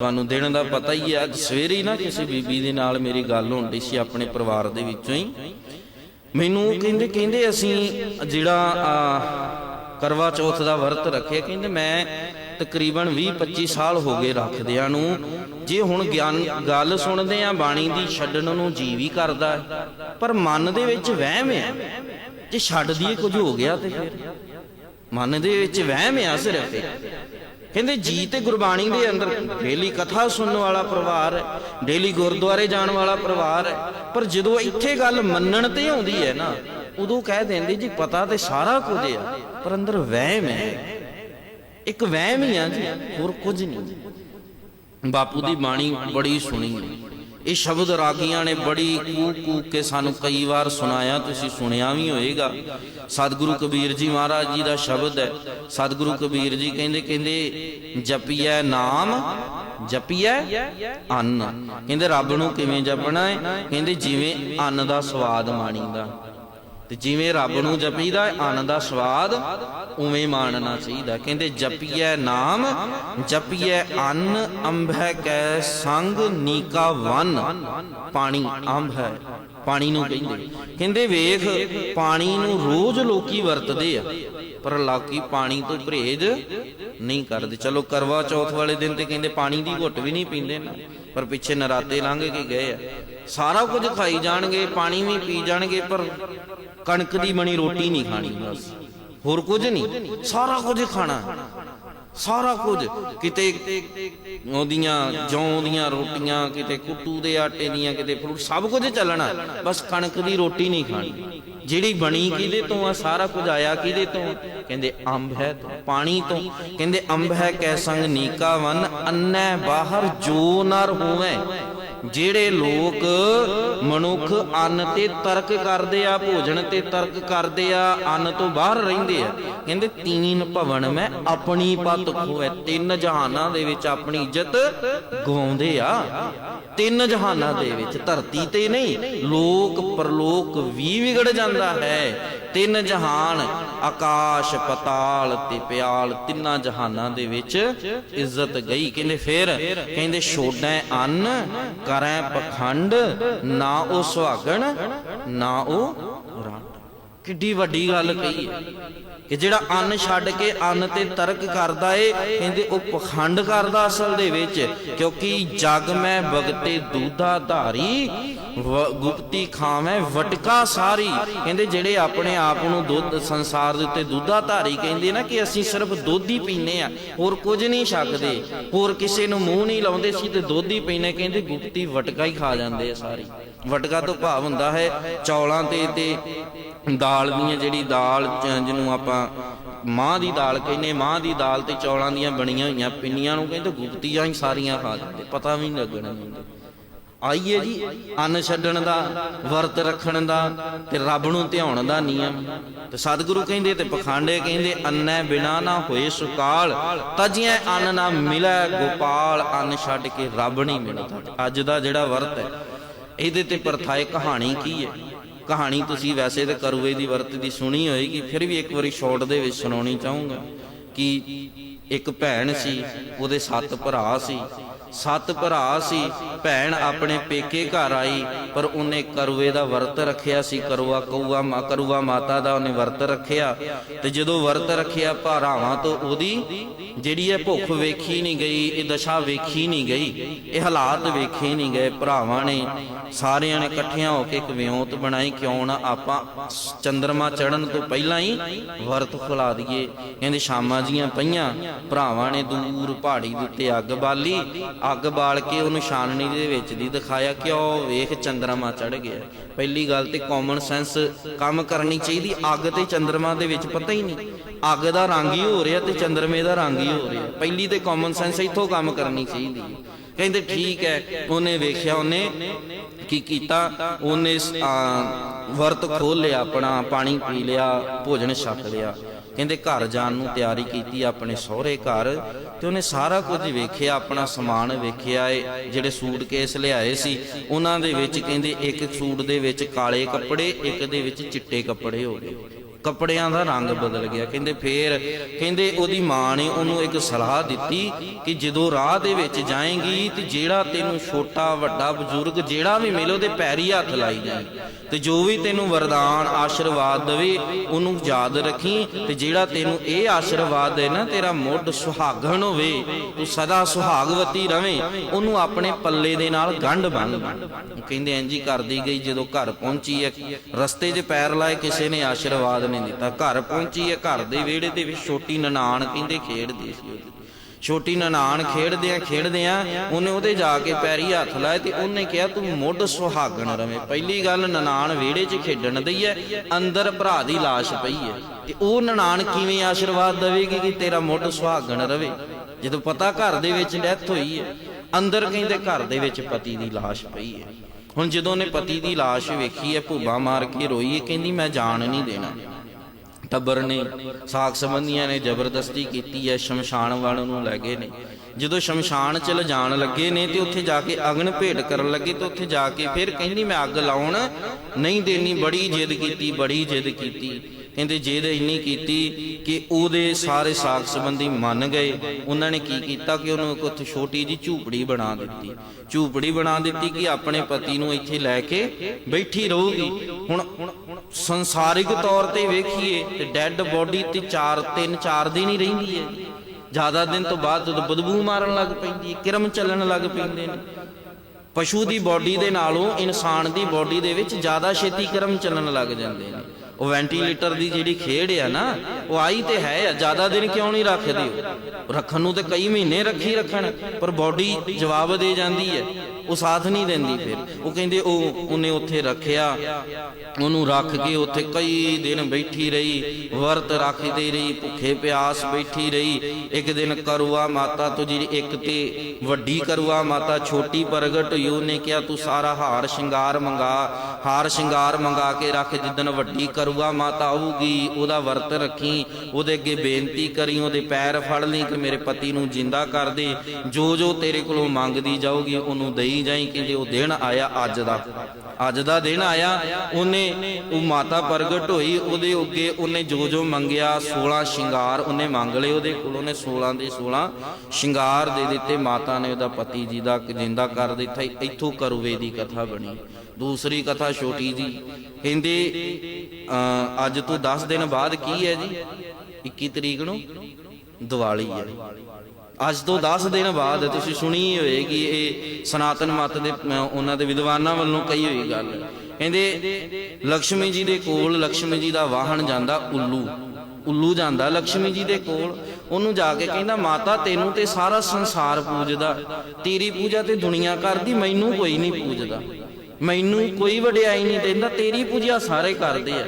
ਤੁਹਾਨੂੰ ਦਿਨ ਦਾ ਪਤਾ ਹੀ ਹੈ, ਅੱਜ ਸਵੇਰੇ ਹੀ ਨਾ ਕਿਸੇ ਬੀਬੀ ਦੇ ਨਾਲ ਮੇਰੀ ਗੱਲ ਹੁੰਦੀ ਸੀ ਆਪਣੇ ਪਰਿਵਾਰ ਦੇ ਵਿੱਚੋਂ ਹੀ। ਮੈਨੂੰ ਕਹਿੰਦੇ ਕਹਿੰਦੇ ਅਸੀਂ ਜਿਹੜਾ ਕਰਵਾ ਚੌਥ ਦਾ ਵਰਤ ਰੱਖਿਆ, ਕਹਿੰਦੇ ਮੈਂ ਤਕਰੀਬਨ 20 25 ਸਾਲ ਹੋ ਗਏ ਰੱਖਦਿਆਂ ਨੂੰ। ਜੇ ਹੁਣ ਗਿਆਨ ਗੱਲ ਸੁਣਦੇ ਆ, ਬਾਣੀ ਦੀ ਛੱਡਣ ਨੂੰ ਜੀ ਵੀ ਕਰਦਾ ਪਰ ਮਨ ਦੇ ਵਿੱਚ ਵਹਿਮ ਹੈ ਜੇ ਛੱਡ ਦਈਏ ਕੁਝ ਹੋ ਗਿਆ ਤੇ ਫਿਰ। ਮਨ ਦੇ ਵਿੱਚ ਵਹਿਮ ਆ ਸਿਰਫ। ਕਹਿੰਦੇ ਜੀ ਤੇ ਗੁਰਬਾਣੀ ਦੇ ਅੰਦਰ ਡੇਲੀ ਕਥਾ ਸੁਣਨ ਵਾਲਾ ਪਰਿਵਾਰ ਹੈ ਡੇਲੀ ਗੁਰਦੁਆਰੇ ਜਾਣ ਵਾਲਾ ਪਰਿਵਾਰ ਹੈ। ਪਰ ਜਦੋਂ ਇੱਥੇ ਗੱਲ ਮੰਨਣ ਤੇ ਆਉਂਦੀ ਹੈ ਨਾ ਉਦੋਂ ਕਹਿ ਦਿੰਦੇ ਜੀ ਪਤਾ ਤੇ ਸਾਰਾ ਕੁਝ ਆ ਪਰ ਅੰਦਰ ਵਹਿਮ ਹੈ। ਇੱਕ ਵਹਿਮ ਹੀ ਆ ਜੀ ਹੋਰ ਕੁਝ ਨਹੀਂ। ਬਾਪੂ ਦੀ ਬਾਣੀ ਬੜੀ ਸੁਣੀ। ਹੈ ਇਹ ਸ਼ਬਦ ਰਾਗੀਆਂ ਨੇ ਬੜੀ ਕੂਕ ਕੂਕ ਕੇ ਸਾਨੂੰ ਕਈ ਵਾਰ ਸੁਣਾਇਆ, ਤੁਸੀਂ ਸੁਣਿਆ ਵੀ ਹੋਏਗਾ। ਸਤਿਗੁਰੂ ਕਬੀਰ ਜੀ ਮਹਾਰਾਜ ਜੀ ਦਾ ਸ਼ਬਦ ਹੈ। ਸਤਿਗੁਰੂ ਕਬੀਰ ਜੀ ਕਹਿੰਦੇ ਕਹਿੰਦੇ, ਜਪੀਐ ਨਾਮ, ਜਪੀਐ ਅੰਨ। ਕਹਿੰਦੇ, ਰੱਬ ਨੂੰ ਕਿਵੇਂ ਜਪਣਾ ਹੈ? ਕਹਿੰਦੇ, ਜਿਵੇਂ ਅੰਨ ਦਾ ਸਵਾਦ ਮਾਣੀਦਾ। ਤੇ ਜਿਵੇਂ ਰੱਬ ਨੂੰ ਜਪੀਦਾ ਹੈ, ਅੰਨ ਦਾ ਸਵਾਦ ਉਵੇਂ ਮਾਣਨਾ ਚਾਹੀਦਾ। ਕਹਿੰਦੇ ਜਪੀਐ ਨਾਮ ਜਪੀਐ ਅੰਨ ਅੰਭੈ ਕੈ ਸੰਗ ਨੀਕਾ ਵਨ। ਪਾਣੀ ਅੰਭ ਹੈ ਪਾਣੀ ਨੂੰ ਕਹਿੰਦੇ। ਕਹਿੰਦੇ ਵੇਖ ਪਾਣੀ ਨੂੰ ਰੋਜ਼ ਲੋਕੀ ਵਰਤਦੇ ਆ ਪਰ ਲੋਕੀ ਪਾਣੀ ਤੋਂ ਪਰਹੇਜ਼ ਨਹੀਂ ਕਰਦੇ। ਚਲੋ ਕਰਵਾ ਚੌਥ ਵਾਲੇ ਦਿਨ ਤੇ ਕਹਿੰਦੇ ਪਾਣੀ ਦੀ ਘੁੱਟ ਵੀ ਨਹੀਂ ਪੀਂਦੇ ਨਾ ਪਰ ਪਿੱਛੇ ਨਰਾਤੇ ਲੰਘ ਕੇ ਗਏ ਆ। ਸਾਰਾ ਕੁਝ ਖਾਈ ਜਾਣਗੇ, ਪਾਣੀ ਵੀ ਪੀ ਜਾਣਗੇ, ਪਰ ਕਣਕ ਦੀ ਬਣੀ ਰੋਟੀ ਨਹੀਂ ਖਾਣੀ ਬਸ। ਹੋਰ ਕੁਝ ਨਹੀਂ। ਸਾਰਾ ਕੁਝ ਖਾਣਾ। ਸਾਰਾ ਕੁਝ। ਕਿਤੇ ਉਹਦੀਆਂ ਜੌਂ ਦੀਆਂ ਰੋਟੀਆਂ, ਕਿਤੇ ਕੁੱਟੂ ਦੇ ਆਟੇ ਦੀਆਂ, ਕਿਤੇ ਫਰੂਟ, ਸਭ ਕੁਝ ਚੱਲਣਾ। ਬਸ ਕਣਕ ਦੀ ਰੋਟੀ ਨਹੀਂ ਖਾਣੀ। ਜਿਹੜੀ ਬਣੀ ਕਿਹਦੇ ਤੋਂ ਆ? ਸਾਰਾ ਕੁਝ ਆਇਆ ਕਿਹਦੇ ਤੋਂ? ਕਹਿੰਦੇ ਅੰਬ ਹੈ ਪਾਣੀ ਤੋਂ। ਕਹਿੰਦੇ ਅੰਬ ਹੈ ਕੈ ਸੰਗ ਨੀਕਾ ਵਨ ਅੰਨੈ ਬਾਹਰ ਜੋ ਨਰ ਹੋਵੇ। ਜਿਹੜੇ ਲੋਕ ਮਨੁੱਖ ਅੰਨ ਤੇ ਤਰਕ ਕਰਦੇ ਆ, ਭੋਜਨ ਤੇ ਤਰਕ ਕਰਦੇ ਆ, ਅੰਨ ਤੋਂ ਬਾਹਰ ਰਹਿੰਦੇ ਆ, ਕਹਿੰਦੇ ਤੀਨ ਭਵਨ ਮੈਂ ਆਪਣੀ ਪਤ ਖੋਏ, ਤਿੰਨ ਜਹਾਨਾਂ ਦੇ ਵਿੱਚ ਆਪਣੀ ਇੱਜ਼ਤ ਗਵਾਉਂਦੇ ਆ। ਤਿੰਨ ਜਹਾਨਾਂ ਦੇ ਵਿੱਚ ਧਰਤੀ ਤੇ ਨਹੀਂ, ਲੋਕ ਪਰਲੋਕ ਵੀ ਵਿਗੜ ਜਾਂਦਾ ਹੈ। ਤਿੰਨ ਜਹਾਨ, ਆਕਾਸ਼, ਪਤਾਲ ਤੇ ਪਿਆਲ, ਤਿੰਨਾਂ ਜਹਾਨਾਂ ਦੇ ਵਿੱਚ ਇੱਜ਼ਤ ਗਈ। ਕਹਿੰਦੇ ਫਿਰ ਕਹਿੰਦੇ ਛੋੜੈ ਅੰਨ, ਕਰੈ ਪਖੰਡ, ਨਾ ਉਹ ਸੁਹਾਗਣ, ਨਾ ਉਹ ਰੰਡ ਕਿੱਡੀ ਵੱਡੀ ਗੱਲ ਕਹੀ ਹੈ ਕਿ ਜਿਹੜਾ ਅੰਨ ਛੱਡ ਕੇ ਅੰਨ ਤੇ ਤਰਕ ਕਰਦਾ ਏ, ਕਹਿੰਦੇ ਉਹ ਪਖੰਡ ਕਰਦਾ ਅਸਲ ਦੇ ਵਿੱਚ, ਕਿਉਂਕਿ ਜਗ ਮੈਂ ਬਗਤੇ ਦੂਧਾ ਧਾਰੀ ਗੁਪਤੀ ਖਾਵੇਂ, ਵਟਕਾ ਸਾਰੀ। ਕਹਿੰਦੇ ਜਿਹੜੇ ਆਪਣੇ ਆਪ ਨੂੰ ਦੁੱਧ, ਸੰਸਾਰ ਦੇ ਉੱਤੇ ਦੁੱਧਾ ਧਾਰੀ ਕਹਿੰਦੇ ਨਾ ਕਿ ਅਸੀਂ ਸਿਰਫ ਦੁੱਧ ਹੀ ਪੀਨੇ ਆ ਹੋਰ ਕੁਝ ਨਹੀਂ ਛਕਦੇ। ਹੋਰ ਕਿਸੇ ਨੂੰ ਮੂੰਹ ਨਹੀਂ ਲਾਉਂਦੇ ਸੀ ਤੇ ਦੁੱਧ ਹੀ ਪੀਨੇ ਕਹਿੰਦੇ ਗੁਪਤੀ ਵਟਕਾ ਹੀ ਖਾ ਜਾਂਦੇ ਆ ਸਾਰੀ। ਵਟਕਾ ਤੋਂ ਭਾਵ ਹੁੰਦਾ ਹੈ ਚੌਲਾਂ ਤੇ ਤੇ ਦਾਲ ਦੀਆਂ ਜਿਹੜੀ ਦਾਲ ਜਿਹਨੂੰ ਆਪਾਂ ਮਾਂ ਦੀ ਦਾਲ ਕਹਿੰਦੇ ਮਾਂ ਦੀ ਦਾਲ ਤੇ ਚੌਲਾਂ ਦੀਆਂ ਬਣੀਆਂ ਹੋਈਆਂ ਪਿੰਨੀਆਂ ਨੂੰ ਕਹਿੰਦੇ ਗੁਪਤੀਆਂ ਹੀ ਸਾਰੀਆਂ ਖਾ ਜਾਂਦੇ। ਪਤਾ ਵੀ ਨਹੀਂ ਲੱਗਣਾ। ਆਈਏ ਜੀ, ਅੰਨ ਛੱਡਣ ਦਾ, ਵਰਤ ਰੱਖਣ ਦਾ ਤੇ ਰੱਬ ਨੂੰ ਧਿਆਉਣ ਦਾ ਨਿਯਮ। ਤੇ ਸਤਿਗੁਰੂ ਕਹਿੰਦੇ ਤੇ ਪਖੰਡੇ ਕਹਿੰਦੇ, ਅੰਨੈ ਬਿਨਾ ਨਾ ਹੋਏ ਸੁਕਾਲ। ਤਜਿਐ ਅੰਨ ਨਾ ਮਿਲੈ ਗੋਪਾਲ, ਅੰਨ ਛੱਡ ਕੇ ਰੱਬ ਨਹੀਂ ਮਿਲਦਾ। ਅੱਜ ਦਾ ਜਿਹੜਾ ਵਰਤ ਹੈ, ਇਹਦੇ ਤੇ ਪਰਥਾਏ ਕਹਾਣੀ ਕੀ ਹੈ? ਕਹਾਣੀ ਤੁਸੀਂ ਵੈਸੇ ਤੇ ਕਰੂਏ ਦੀ ਵਰਤ ਦੀ ਸੁਣੀ ਹੋਏਗੀ, ਫਿਰ ਵੀ ਇੱਕ ਵਾਰੀ ਸ਼ਾਰਟ ਦੇ ਵਿੱਚ ਸੁਣਾਉਣੀ ਚਾਹੂੰਗਾ ਕਿ ਇੱਕ ਭੈਣ ਸੀ, ਉਹਦੇ ਸੱਤ ਭਰਾ ਸੀ। ਸੱਤ ਭਰਾ ਸੀ, ਭੈਣ ਆਪਣੇ ਪੇਕੇ ਘਰ ਆਈ, ਪਰ ਉਹਨੇ ਕਰੂਏ ਦਾ ਵਰਤ ਰੱਖਿਆ ਸੀ, ਕਰੂਆ ਕਊਆ ਮਾ, ਕਰੂਆ ਮਾਤਾ ਦਾ ਉਹਨੇ ਵਰਤ ਰੱਖਿਆ। ਤੇ ਜਦੋਂ ਵਰਤ ਰੱਖਿਆ ਭਰਾਵਾਂ ਤੋਂ ਉਹਦੀ ਜਿਹੜੀ ਇਹ ਭੁੱਖ ਵੇਖੀ ਨਹੀਂ ਗਈ, ਇਹ ਦਸ਼ਾ ਵੇਖੀ ਨਹੀਂ ਗਈ, ਇਹ ਹਾਲਾਤ ਵੇਖੇ ਨਹੀਂ ਗਏ, ਭਰਾਵਾਂ ਨੇ ਸਾਰਿਆਂ ਨੇ ਇਕੱਠਿਆਂ ਹੋ ਕੇ ਇੱਕ ਵਿਉਂਤ ਬਣਾਈ, ਕਿਉਂ ਨਾ ਆਪਾਂ ਚੰਦਰਮਾ ਚੜਨ ਤੋਂ ਪਹਿਲਾਂ ਹੀ ਵਰਤ ਖੁਲਾ ਦਈਏ। ਕਹਿੰਦੇ ਸ਼ਾਮਾਂ ਜੀਆਂ ਪਈਆਂ, ਭਰਾਵਾਂ ਨੇ ਦੂਰ ਪਹਾੜੀ ਦੇ ਉੱਤੇ ਅੱਗ ਬਾਲੀ ਅੱਗ ਬਾਲ ਕੇ ਉਹਨੂੰ ਛਾਨਣੀ ਦੇ ਵਿੱਚ ਦੀ ਦਿਖਾਇਆ ਕਿ ਉਹ ਵੇਖ ਚੰਦਰਮਾ ਚੜ ਗਿਆ। ਪਹਿਲੀ ਗੱਲ ਤੇ ਕਾਮਨ ਸੈਂਸ ਕੰਮ ਕਰਨੀ ਚਾਹੀਦੀ, ਅੱਗ ਤੇ ਚੰਦਰਮਾ ਦੇ ਵਿੱਚ ਪਤਾ ਹੀ ਨਹੀਂ। ਅੱਗ ਦਾ ਰੰਗ ਹੀ ਹੋ ਰਿਹਾ ਤੇ ਚੰਦਰਮੇ ਦਾ ਰੰਗ ਹੀ ਹੋ ਰਿਹਾ। ਪਹਿਲੀ ਤੇ ਕਾਮਨ ਸੈਂਸ ਇੱਥੋਂ ਕੰਮ ਕਰਨੀ ਚਾਹੀਦੀ ਹੈ। ਕਹਿੰਦੇ ਠੀਕ ਹੈ, ਉਹਨੇ ਵੇਖਿਆ, ਉਹਨੇ ਕੀ ਕੀਤਾ? ਉਹਨੇ ਵਰਤ ਖੋਲ ਲਿਆ, ਆਪਣਾ ਪਾਣੀ ਪੀ ਲਿਆ, ਭੋਜਨ ਛਕ ਲਿਆ। ਕਹਿੰਦੇ ਘਰ ਜਾਣ ਨੂੰ ਤਿਆਰੀ ਕੀਤੀ ਆਪਣੇ ਸਹੁਰੇ ਘਰ ਤੇ ਉਹਨੇ ਸਾਰਾ ਕੁਝ ਵੇਖਿਆ, ਆਪਣਾ ਸਮਾਨ ਵੇਖਿਆ ਏ ਜਿਹੜੇ ਸੂਟ ਕੇਸ ਲਿਆਏ ਸੀ, ਉਹਨਾਂ ਦੇ ਵਿੱਚ ਕਹਿੰਦੇ ਇੱਕ ਸੂਟ ਦੇ ਵਿੱਚ ਕਾਲੇ ਕੱਪੜੇ, ਇੱਕ ਦੇ ਵਿੱਚ ਚਿੱਟੇ ਕੱਪੜੇ ਹੋ ਗਏ। ਕੱਪੜਿਆਂ ਦਾ ਰੰਗ ਬਦਲ ਗਿਆ। ਕਹਿੰਦੇ ਫੇਰ, ਕਹਿੰਦੇ ਉਹਦੀ ਮਾਂ ਨੇ ਉਹਨੂੰ ਇੱਕ ਸਲਾਹ ਦਿੱਤੀ ਕਿ ਜਦੋਂ ਰਾਹ ਦੇ ਵਿੱਚ ਜਾਏਂਗੀ ਤੇ ਜਿਹੜਾ ਤੈਨੂੰ ਛੋਟਾ ਵੱਡਾ ਬਜ਼ੁਰਗ ਜਿਹੜਾ ਵੀ ਮਿਲੇ ਉਹਦੇ ਪੈਰੀ ਹੱਥ ਲਾਈ ਜਾਏ ਤੇ ਜੋ ਵੀ ਤੈਨੂੰ ਵਰਦਾਨ, ਆਸ਼ੀਰਵਾਦ ਦੇਵੇ, ਉਹਨੂੰ ਯਾਦ ਰੱਖੀ ਤੇ ਜਿਹੜਾ ਤੈਨੂੰ ਇਹ ਆਸ਼ੀਰਵਾਦ ਦੇ ਨਾ, ਤੇਰਾ ਮੁੱਢ ਸੁਹਾਗਣ ਹੋਵੇ, ਤੂੰ ਸਦਾ ਸੁਹਾਗਵਤੀ ਰਵੇਂ, ਉਹਨੂੰ ਆਪਣੇ ਪੱਲੇ ਦੇ ਨਾਲ ਗੰਢ ਬੰਨ। ਕਹਿੰਦੇ ਇੰਜੀ ਕਰਦੀ ਗਈ ਜਦੋਂ ਘਰ ਪਹੁੰਚੀ ਹੈ। ਰਸਤੇ 'ਚ ਪੈਰ ਲਾਏ, ਕਿਸੇ ਨੇ ਆਸ਼ੀਰਵਾਦ ਨਹੀਂ ਦਿੱਤਾ ਘਰ ਪਹੁੰਚੀ ਹੈ, ਘਰ ਦੇ ਵਿਹੜੇ ਦੇ ਵਿੱਚ ਛੋਟੀ ਨਨਾਣ ਕਹਿੰਦੇ ਖੇਡਦੀ ਸੀ ਉਹਦੀ। ਛੋਟੀ ਨਨਾਣ ਖੇਡਦੇ ਖੇਡਦਿਆਂ ਉਹਨੇ ਉਹਦੇ ਜਾ ਕੇ ਪੈਰੀ ਹੱਥ ਲਾਏ ਤੇ ਉਹਨੇ ਕਿਹਾ, ਤੂੰ ਮੁੱਢ ਸੁਹਾਗਣ ਰਵੇਂ। ਪਹਿਲੀ ਗੱਲ ਨਨਾਣ ਵਿਹੜੇ 'ਚ ਖੇਡਣ ਦਈ ਹੈ, ਅੰਦਰ ਭਰਾ ਦੀ ਲਾਸ਼ ਪਈ ਹੈ। ਤੇ ਉਹ ਨਨਾਣ ਕਿਵੇਂ ਆਸ਼ੀਰਵਾਦ ਦੇਵੇਗੀ ਕਿ ਤੇਰਾ ਮੁੱਢ ਸੁਹਾਗਣ ਰਵੇ? ਜਦੋਂ ਪਤਾ ਘਰ ਦੇ ਵਿੱਚ ਡੈਥ ਹੋਈ ਹੈ, ਅੰਦਰ ਕਹਿੰਦੇ ਘਰ ਦੇ ਵਿੱਚ ਪਤੀ ਦੀ ਲਾਸ਼ ਪਈ ਹੈ। ਹੁਣ ਜਦੋਂ ਉਹਨੇ ਪਤੀ ਦੀ ਲਾਸ਼ ਵੇਖੀ ਹੈ, ਭੁੱਬਾ ਮਾਰ ਕੇ ਰੋਈ ਹੈ, ਕਹਿੰਦੀ, ਮੈਂ ਜਾਣ ਨਹੀਂ ਦੇਣਾ। ਟੱਬਰ ਨੇ ਸਾਖ ਸੰਬੰਧੀਆਂ ਨੇ ਜ਼ਬਰਦਸਤੀ ਕੀਤੀ ਹੈ, ਸ਼ਮਸ਼ਾਨ ਵਾਲ ਨੂੰ ਲੈ ਗਏ ਨੇ। ਜਦੋਂ ਸ਼ਮਸ਼ਾਨ ਚ ਲਿਜਾਣ ਲੱਗੇ ਨੇ ਤੇ ਉੱਥੇ ਜਾ ਕੇ ਅਗਨ ਭੇਟ ਕਰਨ ਲੱਗੇ ਤੇ ਉੱਥੇ ਜਾ ਕੇ ਫਿਰ ਕਹਿੰਦੀ, ਮੈਂ ਅੱਗ ਲਾਉਣ ਨਹੀਂ ਦੇਣੀ। ਬੜੀ ਜਿੱਦ ਕੀਤੀ, ਬੜੀ ਜਿੱਦ ਕੀਤੀ। ਕਹਿੰਦੇ ਜਿੱਦ ਇੰਨੀ ਕੀਤੀ ਕਿ ਉਹਦੇ ਸਾਰੇ ਸਾਖ ਸੰਬੰਧੀ ਮੰਨ ਗਏ, ਉਹਨਾਂ ਨੇ ਕੀ ਕੀਤਾ ਕਿ ਉਹਨੂੰ ਇੱਕ ਉੱਥੇ ਛੋਟੀ ਜੀ ਝੂਪੜੀ ਬਣਾ ਦਿੱਤੀ। ਝੂਪੜੀ ਬਣਾ ਦਿੱਤੀ ਕਿ ਆਪਣੇ ਪਤੀ ਨੂੰ ਇੱਥੇ ਲੈ ਕੇ ਬੈਠੀ ਰਹੂਗੀ। ਹੁਣ ਸੰਸਾਰਿਕ ਤੌਰ ਤੇ ਵੇਖੀਏ ਤੇ ਡੈੱਡ ਬੋਡੀ ਤੇ 4 3 4 ਦਿਨ ਹੀ ਰਹਿੰਦੀ ਹੈ। ਜ਼ਿਆਦਾ ਦਿਨ ਤੋਂ ਬਾਅਦ ਜਦੋਂ ਬਦਬੂ ਮਾਰਨ ਲੱਗ ਪੈਂਦੀ ਹੈ, ਕਿਰਮ ਚੱਲਣ ਲੱਗ ਪੈਂਦੇ ਨੇ। ਪਸ਼ੂ ਦੀ ਬਾਡੀ ਦੇ ਨਾਲੋਂ ਇਨਸਾਨ ਦੀ ਬਾਡੀ ਦੇ ਵਿੱਚ ਜ਼ਿਆਦਾ ਛੇਤੀ ਕਰਮ ਚੱਲਣ ਲੱਗ ਜਾਂਦੇ ਨੇ। ਉਹ ਵੈਂਟੀਲੇਟਰ ਦੀ ਜਿਹੜੀ ਖੇਡ ਆ ਨਾ, ਉਹ ਆਈ ਤੇ ਹੈ ਜ਼ਿਆਦਾ ਦਿਨ ਕਿਉਂ ਨਹੀਂ ਰੱਖਦੇ? ਰੱਖਣ ਨੂੰ ਤੇ ਕਈ ਮਹੀਨੇ ਰੱਖੀ ਰੱਖਣ, ਪਰ ਬਾਡੀ ਜਵਾਬ ਦੇ ਜਾਂਦੀ ਹੈ। ਉਹ ਸਾਥ ਨਹੀਂ ਦਿੰਦੀ ਫਿਰ। ਉਹ ਕਹਿੰਦੇ ਉਹ ਉਹਨੇ ਉੱਥੇ ਰੱਖਿਆ। ਉਹਨੂੰ ਰੱਖ ਕੇ ਉੱਥੇ ਕਈ ਦਿਨ ਬੈਠੀ ਰਹੀ, ਵਰਤ ਰੱਖਦੀ ਰਹੀ, ਭੁੱਖੇ ਪਿਆਸ ਬੈਠੀ ਰਹੀ। ਇੱਕ ਦਿਨ ਕਰੂਆ ਮਾਤਾ ਤੋਂ ਇੱਕ ਤੇ ਵੱਡੀ ਕਰੂਆ ਮਾਤਾ ਛੋਟੀ ਪ੍ਰਗਟ ਹੋਈ ਉਹਨੇ ਕਿਹਾ, ਤੂੰ ਸਾਰਾ ਹਾਰ ਸ਼ਿੰਗਾਰ ਮੰਗਾ, ਹਾਰ ਸ਼ਿੰਗਾਰ ਮੰਗਾ ਕੇ ਰੱਖ, ਜਿੱਦਣ ਵੱਡੀ ਕਰੂਆ ਮਾਤਾ ਆਊਗੀ, ਉਹਦਾ ਵਰਤ ਰੱਖੀ, ਉਹਦੇ ਅੱਗੇ ਬੇਨਤੀ ਕਰੀ, ਉਹਦੇ ਪੈਰ ਫੜ ਲਈ, ਕਿ ਮੇਰੇ ਪਤੀ ਨੂੰ ਜਿੰਦਾ ਕਰ ਦੇ। ਜੋ ਜੋ ਤੇਰੇ ਕੋਲੋਂ ਮੰਗਦੀ ਜਾਊਗੀ, ਉਹਨੂੰ ਦੇਈ ਜਾਈ ਕਿ ਉਹ ਦਿਨ ਆਇਆ ਅੱਜ ਦਾ ਅੱਜ ਦਾ ਦਿਨ ਆਇਆ ਉਹਨੇ ਉਹ ਮਾਤਾ ਪ੍ਰਗਟ ਹੋਈ ਉਹਦੇ ਅੱਗੇ ਉਹਨੇ ਜੋ ਜੋ ਮੰਗਿਆ 16 ਸ਼ਿੰਗਾਰ ਉਹਨੇ ਮੰਗ ਲਏ ਉਹਦੇ ਕੋਲ ਉਹਨੇ 16 ਦੇ 16 ਸ਼ਿੰਗਾਰ ਦੇ ਦਿੱਤੇ ਮਾਤਾ ਨੇ ਉਹਦਾ ਪਤੀ ਜੀ ਦਾ ਜਿੰਦਾ ਕਰ ਦਿੱਤਾ ਇੱਥੋਂ ਕਰੂਵੇ ਦੀ ਕਥਾ ਬਣੀ। ਦੂਸਰੀ ਕਥਾ ਛੋਟੀ ਜੀ ਕਹਿੰਦੇ ਅਹ, ਅੱਜ ਤੋਂ 10 ਦਿਨ ਬਾਅਦ ਕੀ ਹੈ ਜੀ? 21 ਤਰੀਕ ਨੂੰ ਦੀਵਾਲੀ ਹੈ। ਅੱਜ ਤੋਂ 10 ਦਿਨ ਬਾਅਦ ਤੁਸੀਂ ਸੁਣੀ ਹੋਏਗੀ ਇਹ ਸਨਾਤਨ ਮਤ ਦੇ ਉਹਨਾਂ ਦੇ ਵਿਦਵਾਨਾਂ ਵੱਲੋਂ ਕਹੀ ਹੋਈ ਗੱਲ। ਕਹਿੰਦੇ ਲక్ష్ਮੀ ਜੀ ਦੇ ਕੋਲ ਲక్ష్ਮੀ ਜੀ ਦਾ ਵਾਹਨ ਜਾਂਦਾ ਉੱਲੂ। ਉੱਲੂ ਜਾਂਦਾ ਲక్ష్ਮੀ ਜੀ ਦੇ ਕੋਲ। ਉਹਨੂੰ ਜਾ ਕੇ ਕਹਿੰਦਾ ਮਾਤਾ ਤੈਨੂੰ ਤੇ ਸਾਰਾ ਸੰਸਾਰ ਪੂਜਦਾ। ਤੇਰੀ ਪੂਜਾ ਤੇ ਦੁਨੀਆ ਕਰਦੀ ਮੈਨੂੰ ਕੋਈ ਨਹੀਂ ਪੂਜਦਾ। ਮੈਨੂੰ ਕੋਈ ਵਡਿਆਈ ਨਹੀਂ ਦਿੰਦਾ ਤੇਰੀ ਪੂਜਾ ਸਾਰੇ ਕਰਦੇ ਆ।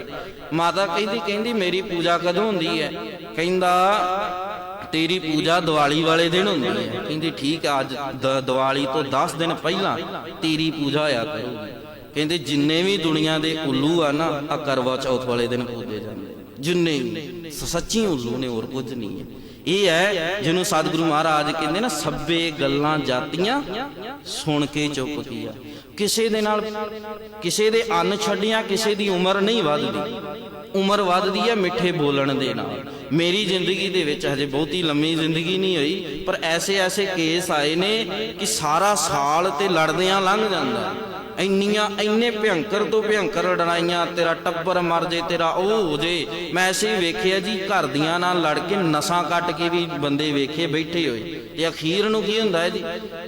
ਮਾਤਾ ਕਹਿੰਦੀ ਕਹਿੰਦੀ ਮੇਰੀ ਪੂਜਾ ਕਦੋਂ ਹੁੰਦੀ ਹੈ? ਕਹਿੰਦਾ ਤੇਰੀ ਪੂਜਾ ਦੀਵਾਲੀ ਵਾਲੇ ਦਿਨ ਹੁੰਦੀ ਹੈ। ਕਹਿੰਦੀ, ਠੀਕ ਹੈ ਅੱਜ ਦੀਵਾਲੀ ਤੋਂ 10 ਦਿਨ ਪਹਿਲਾਂ ਤੇਰੀ ਪੂਜਾ ਹੋਇਆ ਕਰੂਗੀ। ਕਹਿੰਦੇ, ਜਿੰਨੇ ਵੀ ਦੁਨੀਆ ਦੇ ਉੱਲੂ ਆ ਨਾ, ਆ ਕਰਵਾ ਚੌਥ ਵਾਲੇ ਦਿਨ ਪੂਜੇ ਜਾਂਦੇ ਜਿੰਨੇ ਵੀ ਸੱਚੀ ਉੱਲੂ ਨੇ, ਹੋਰ ਕੁਝ ਨਹੀਂ ਹੈ। ਇਹ ਹੈ, ਜਿਹਨੂੰ ਸਤਿਗੁਰੂ ਮਹਾਰਾਜ ਕਹਿੰਦੇ ਨਾ, ਸੱਬੇ ਗੱਲਾਂ ਜਾਤੀਆਂ ਸੁਣ ਕੇ ਚੁੱਪ ਕੀਆ। ਕਿਸੇ ਦੇ ਨਾਲ, ਕਿਸੇ ਦੇ ਅੰਨ ਛੱਡੀਆਂ, ਕਿਸੇ ਦੀ ਉਮਰ ਨਹੀਂ ਵੱਧਦੀ। ਉਮਰ ਵੱਧਦੀ ਹੈ ਮਿੱਠੇ ਬੋਲਣ ਦੇ ਨਾਲ। ਮੇਰੀ ਜ਼ਿੰਦਗੀ ਦੇ ਵਿੱਚ ਹਜੇ ਬਹੁਤੀ ਲੰਮੀ ਜ਼ਿੰਦਗੀ ਨਹੀਂ ਹੋਈ, ਪਰ ਐਸੇ ਐਸੇ ਕੇਸ ਆਏ ਨੇ ਕਿ ਸਾਰਾ ਸਾਲ ਤੇ ਲੜਦਿਆਂ ਲੰਘ ਜਾਂਦਾ। ਇੰਨੀਆਂ, ਇੰਨੇ ਭਿਅੰਕਰ ਤੋਂ ਭਿਅੰਕਰ ਲੜਾਈਆਂ, ਤੇਰਾ ਟੱਬਰ ਮਰ ਜੇ, ਤੇਰਾ ਉਹ ਹੋ ਜੇ। ਮੈਂ ਐਸੇ ਹੀ ਵੇਖਿਆ ਜੀ, ਘਰ ਦੀਆਂ ਨਾਲ ਲੜ ਕੇ ਨਸਾਂ ਕੱਟ ਕੇ ਵੀ ਬੰਦੇ ਵੇਖੇ, ਬੈਠੇ ਹੋਏ। ਤੇ ਅਖੀਰ ਨੂੰ ਕੀ ਹੁੰਦਾ ਹੈ ਜੀ?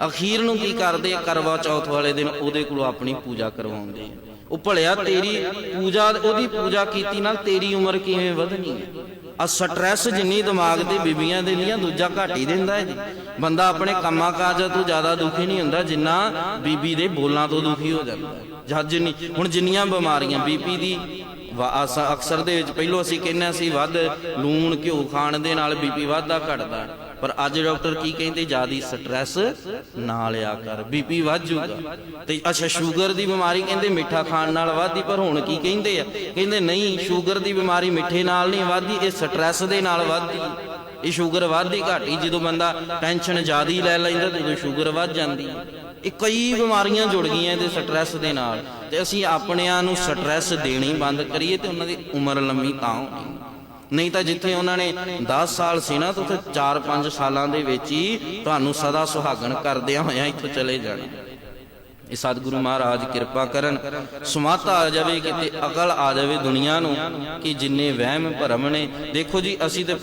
ਅਖੀਰ ਨੂੰ ਕੀ ਕਰਦੇ? ਕਰਵਾ ਚੌਥ ਵਾਲੇ ਦਿਨ ਉਹਦੇ ਕੋਲੋਂ ਆਪਣੀ ਪੂਜਾ ਕਰਵਾਉਂਦੇ ਆ। ਉਹ ਭਲਿਆ ਤੇਰੀ ਪੂਜਾ, ਉਹਦੀ ਪੂਜਾ ਕੀਤੀ ਨਾਲ ਤੇਰੀ ਉਮਰ ਕਿਵੇਂ ਵਧਣੀ ਹੈ? ਆ ਸਟ੍ਰੈਸ ਜਿੰਨੀ ਦਿਮਾਗ ਤੇ ਬੀਬੀਆਂ ਦੇ ਲੀਆਂ ਦੂਜਾ ਘੱਟ ਹੀ ਦਿੰਦਾ ਹੈ ਜੀ ਬੰਦਾ ਆਪਣੇ ਕੰਮਾਂ ਕਾਜਾਂ ਤੋਂ ਜ਼ਿਆਦਾ ਦੁਖੀ ਨਹੀਂ ਹੁੰਦਾ, ਜਿੰਨਾ ਬੀਬੀ ਦੇ ਬੋਲਾਂ ਤੋਂ ਦੁਖੀ ਹੋ ਜਾਂਦਾ ਹੈ ਜਦ ਜਿੰਨੀ ਹੁਣ ਜਿੰਨੀਆਂ ਬਿਮਾਰੀਆਂ ਬੀਪੀ ਦੀ ਅਕਸਰ ਦੇ ਵਿੱਚ, ਪਹਿਲੋਂ ਅਸੀਂ ਕਹਿੰਦੇ ਸੀ ਵੱਧ ਲੂਣ ਘਿਓ ਖਾਣ ਦੇ ਨਾਲ ਬੀਪੀ ਵੱਧਦਾ ਘਟਦਾ ਹੈ। ਪਰ ਅੱਜ ਡਾਕਟਰ ਕੀ ਕਹਿੰਦੇ, ਜਿਆਦੀ ਸਟ੍ਰੈਸ ਨਾ ਲਿਆ ਕਰ, ਬੀਪੀ ਵੱਧ ਜੂਗਾ ਤੇ ਅੱਛਾ, ਸ਼ੂਗਰ ਦੀ ਬਿਮਾਰੀ ਕਹਿੰਦੇ ਮਿੱਠਾ ਖਾਣ ਨਾਲ ਵੱਧਦੀ, ਪਰ ਹੁਣ ਕੀ ਕਹਿੰਦੇ ਆ? ਕਹਿੰਦੇ ਨਹੀਂ, ਸ਼ੂਗਰ ਦੀ ਬਿਮਾਰੀ ਮਿੱਠੇ ਨਾਲ ਨਹੀਂ ਵੱਧਦੀ, ਇਹ ਸਟ੍ਰੈਸ ਦੇ ਨਾਲ ਵੱਧਦੀ ਇਹ ਸ਼ੂਗਰ ਵੱਧਦੀ ਘਾਟੀ ਜਦੋਂ ਬੰਦਾ ਟੈਨਸ਼ਨ ਜ਼ਿਆਦੀ ਲੈ ਲੈਂਦਾ ਤੇ ਉਦੋਂ ਸ਼ੂਗਰ ਵੱਧ ਜਾਂਦੀ ਇਹ ਕਈ ਬਿਮਾਰੀਆਂ ਜੁੜ ਗਈਆਂ ਇਹਦੇ ਸਟ੍ਰੈਸ ਦੇ ਨਾਲ। ਤੇ ਅਸੀਂ ਆਪਣਿਆਂ ਨੂੰ ਸਟ੍ਰੈਸ ਦੇਣੀ ਬੰਦ ਕਰੀਏ ਤੇ ਉਹਨਾਂ ਦੀ ਉਮਰ ਲੰਮੀ ਤਾਂ ਹੋਣੀ। ਨਹੀਂ ਤਾਂ ਜਿੱਥੇ ਉਹਨਾਂ ਨੇ 10 ਸਾਲ ਸੀ ਨਾ, ਤਾਂ ਉੱਥੇ 4-5 ਸਾਲਾਂ ਦੇ ਵਿੱਚ ਹੀ ਤੁਹਾਨੂੰ ਸਦਾ ਸੁਹਾਗਣ ਕਰਦਿਆਂ ਹੋਇਆਂ ਇੱਥੋਂ ਚਲੇ ਜਾਣਾ। ਇਹ ਸਤਿਗੁਰੂ ਮਹਾਰਾਜ ਕਿਰਪਾ ਕਰਨ, ਸੁਮਾਤਾ ਆ ਜਾਵੇ, ਕਿਤੇ ਅਕਲ ਆ ਜਾਵੇ ਦੁਨੀਆ ਨੂੰ, ਕਿ ਜਿੰਨੇ ਵਹਿਮ ਭਰਮ ਨੇ। ਦੇਖੋ ਜੀ, ਅਸੀਂ ਤੇ